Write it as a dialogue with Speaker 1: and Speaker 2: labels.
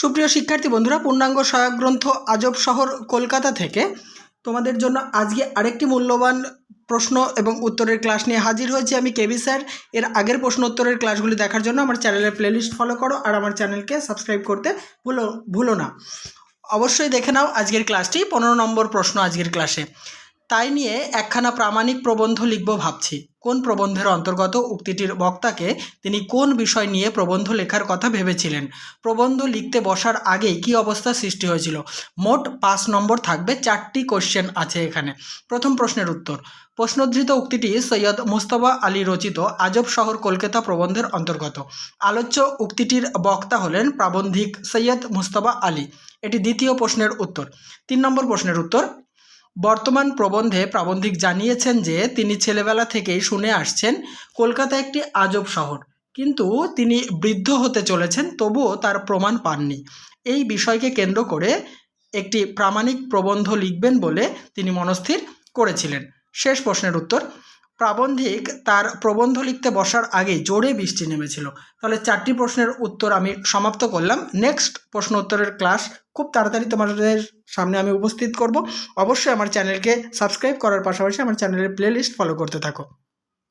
Speaker 1: সুপ্রিয় শিক্ষার্থী বন্ধুরা, পূর্ণাঙ্গ সহায়ক গ্রন্থ আজব শহর কলকাতা থেকে তোমাদের জন্য আজকে আরেকটি মূল্যবান প্রশ্ন এবং উত্তরের ক্লাস নিয়ে হাজির হয়েছি আমি কেবি স্যার। এর আগের প্রশ্ন উত্তরের ক্লাসগুলি দেখার জন্য আমার চ্যানেলের প্লেলিস্ট ফলো করো আর আমার চ্যানেলকে সাবস্ক্রাইব করতে ভুলো ভুলো না। অবশ্যই দেখে নাও আজকের ক্লাসটি, পনেরো নম্বর প্রশ্ন আজকের ক্লাসে। তাই নিয়ে একখানা প্রামাণিক প্রবন্ধ লিখব ভাবছি। কোন প্রবন্ধের অন্তর্গত উক্তিটির বক্তাকে তিনি কোন বিষয় নিয়ে প্রবন্ধ লেখার কথা ভেবেছিলেন? প্রবন্ধ লিখতে বসার আগেই কি অবস্থা সৃষ্টি হয়েছিল? মোট পাঁচ নম্বর থাকবে, চারটি কোশ্চেন আছে এখানে। প্রথম প্রশ্নের উত্তর। প্রশ্নোদ্ধৃত উক্তিটি সৈয়দ মুস্তফা আলী রচিত আজব শহর কলকাতা প্রবন্ধের অন্তর্গত। আলোচ্য উক্তিটির বক্তা হলেন প্রাবন্ধিক সৈয়দ মুস্তফা আলী। এটি দ্বিতীয় প্রশ্নের উত্তর। তিন নম্বর প্রশ্নের উত্তর বর্তমান প্রবন্ধে প্রাবন্ধিক জানিয়েছেন যে, তিনি ছেলেবেলা থেকেই শুনে আসছেন, কলকাতা একটি আজব শহর। কিন্তু তিনি বৃদ্ধ হতে চলেছেন, তবুও তার প্রমাণ পাননি। এই বিষয়কে কেন্দ্র করে একটি প্রামাণিক প্রবন্ধ লিখবেন বলে তিনি মনস্থির করেছিলেন। শেষ প্রশ্নের উত্তর প্রাবন্ধিক তার প্রবন্ধ লিখতে বসার আগে জোরে বৃষ্টি নেমেছিল। তাহলে চারটি প্রশ্নের উত্তর আমি সমাপ্ত করলাম। নেক্সট প্রশ্ন উত্তরের ক্লাস খুব তাড়াতাড়ি তোমাদের সামনে আমি উপস্থিত করব। অবশ্যই আমার চ্যানেলকে সাবস্ক্রাইব করার পাশাপাশি আমার চ্যানেলের প্লেলিস্ট ফলো করতে থাকো।